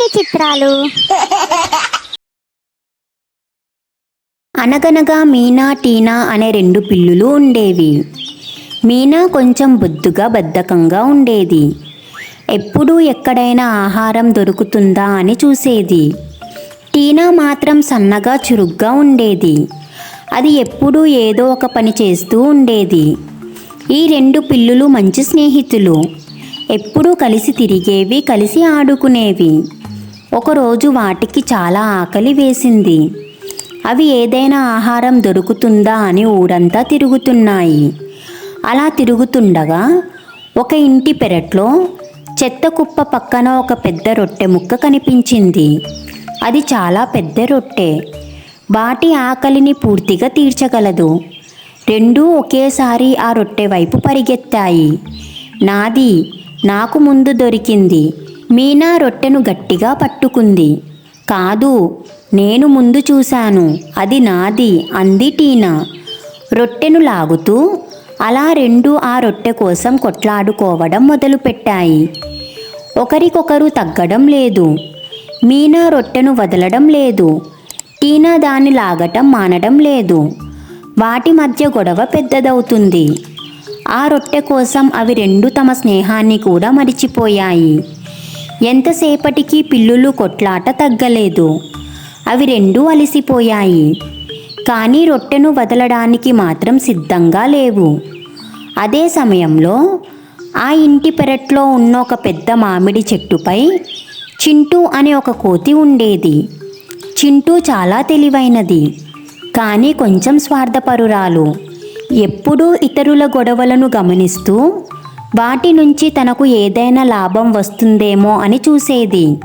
కొన్ని చిత్రాలు? అనగనగా మీనా టీనా అనే రెండు పిల్లులు ఉండేవి. మీనా కొంచెం బొద్దుగా బద్ధకంగా ఉండేది. ఎప్పుడూ ఎక్కడైనా ఆహారం దొరుకుతుందా అని చూసేది. టీనా మాత్రం సన్నగా చురుగ్గా ఉండేది. అది ఎప్పుడూ ఏదో ఒక పని చేస్తూ ఉండేది. ఈ రెండు పిల్లులు మంచి స్నేహితులు. ఎప్పుడూ కలిసి తిరిగేవి కలిసి ఆడుకునేవి. ఒకరోజు వాటికి చాలా ఆకలి వేసింది. అవి ఏదైనా ఆహారం దొరుకుతుందా అని ఊరంతా తిరుగుతున్నాయి. అలా తిరుగుతుండగా ఒక ఇంటి పెరట్లో చెత్త కుప్ప పక్కన ఒక పెద్ద రొట్టె ముక్క కనిపించింది. అది చాలా పెద్ద రొట్టె. వాటి ఆకలిని పూర్తిగా తీర్చగలదు. రెండూ ఒకేసారి ఆ రొట్టె వైపు పరిగెత్తాయి. నాది నాకు ముందు దొరికింది. మీనా రొట్టెను గట్టిగా పట్టుకుంది. కాదు నేను ముందు చూశాను. అది నాది అంది టీనా. రొట్టెను లాగుతూ అలా రెండు ఆ రొట్టె కోసం కొట్లాడుకోవడం మొదలుపెట్టాయి. ఒకరికొకరు తగ్గడం లేదు. మీనా రొట్టెను వదలడం లేదు. టీనా దాన్ని లాగటం మానడం లేదు. వాటి మధ్య గొడవ పెద్దదవుతుంది. ఆ రొట్టె కోసం అవి రెండు తమ స్నేహాన్ని కూడా మరిచిపోయాయి. ఎంతసేపటికి పిల్లులు కొట్లాట తగ్గలేదు. అవి రెండూ అలసిపోయాయి. కానీ రొట్టెను వదలడానికి మాత్రం సిద్ధంగా లేవు. అదే సమయంలో ఆ ఇంటి పెరట్లో ఉన్న ఒక పెద్ద మామిడి చెట్టుపై చింటూ అనే ఒక కోతి ఉండేది. చింటూ చాలా తెలివైనది. కానీ కొంచెం స్వార్థపరురాలు. ఎప్పుడూ ఇతరుల గొడవలను గమనిస్తూ వాటి నుంచి తనకు ఏదైనా లాభం వస్తుందేమో అని చూసేది.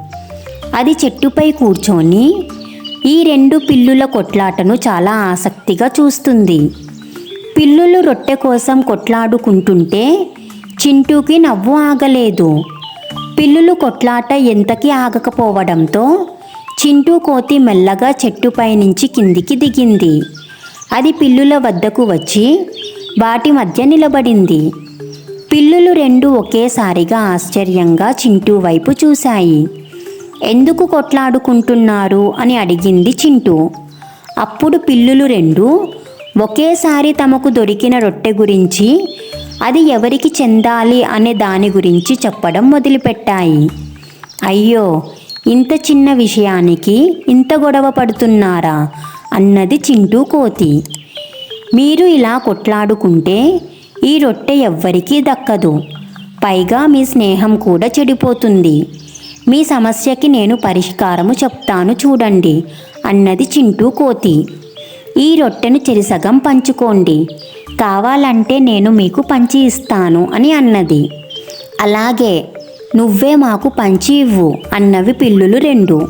అది చెట్టుపై కూర్చొని ఈ రెండు పిల్లుల కొట్లాటను చాలా ఆసక్తిగా చూస్తుంది. పిల్లులు రొట్టె కోసం కొట్లాడుకుంటుంటే చింటూకి నవ్వు ఆగలేదు. పిల్లులు కొట్లాట ఎంతకీ ఆగకపోవడంతో చింటూ కోతి మెల్లగా చెట్టుపై నుంచి కిందికి దిగింది. అది పిల్లుల వద్దకు వచ్చి వాటి మధ్య నిలబడింది. పిల్లులు రెండు ఒకేసారిగా ఆశ్చర్యంగా చింటూ వైపు చూశాయి. ఎందుకు కొట్లాడుకుంటున్నారు? అని అడిగింది చింటూ. అప్పుడు పిల్లులు రెండు ఒకేసారి తమకు దొరికిన రొట్టె గురించి అది ఎవరికి చెందాలి అనే దాని గురించి చెప్పడం మొదలుపెట్టాయి. అయ్యో ఇంత చిన్న విషయానికి ఇంత గొడవ పడుతున్నారా? అన్నది చింటూ కోతి. మీరు ఇలా కొట్లాడుకుంటే ఈ రొట్టె ఎవ్వరికీ దక్కదు. పైగా మీ స్నేహం కూడా చెడిపోతుంది. మీ సమస్యకి నేను పరిష్కారము చెప్తాను చూడండి అన్నది చింటూ కోతి. ఈ రొట్టెను చెరిసగం పంచుకోండి. కావాలంటే నేను మీకు పంచి ఇస్తాను అని అన్నది. అలాగే నువ్వే మాకు పంచి ఇవ్వు అన్నవి పిల్లులు రెండు.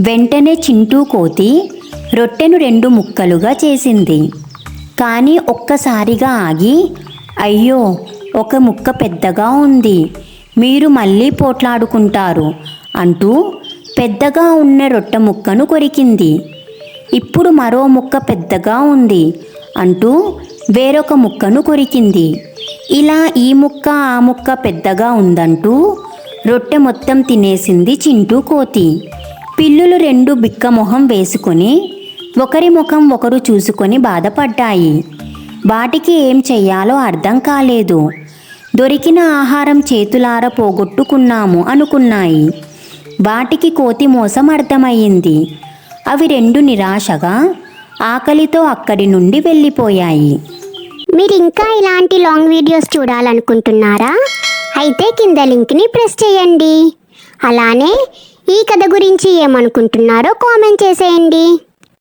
వెంటనే చింటూ కోతి రొట్టెను రెండు ముక్కలుగా చేసింది. కానీ ఒక్కసారిగా ఆగి అయ్యో ఒక ముక్క పెద్దగా ఉంది. మీరు మళ్ళీ పోట్లాడుకుంటారు అంటూ పెద్దగా ఉన్న రొట్టె ముక్కను కొరికింది. ఇప్పుడు మరో ముక్క పెద్దగా ఉంది అంటూ వేరొక ముక్కను కొరికింది. ఇలా ఈ ముక్క ఆ ముక్క పెద్దగా ఉందంటూ రొట్టె మొత్తం తినేసింది చింటూ కోతి. పిల్లులు రెండు బిక్క మొహం వేసుకొని ఒకరి ముఖం ఒకరు చూసుకొని బాధపడ్డాయి. వాటికి ఏం చెయ్యాలో అర్థం కాలేదు. దొరికిన ఆహారం చేతులార పోగొట్టుకున్నాము అనుకున్నాయి. వాటికి కోతి మోసం అర్థమయ్యింది. అవి రెండు నిరాశగా ఆకలితో అక్కడి నుండి వెళ్ళిపోయాయి. మీరు ఇంకా ఇలాంటి లాంగ్ వీడియోస్ చూడాలనుకుంటున్నారా? అయితే కింద లింక్ని ప్రెస్ చేయండి. అలానే ఈ కథ గురించి ఏమనుకుంటున్నారో కామెంట్ చేసేయండి.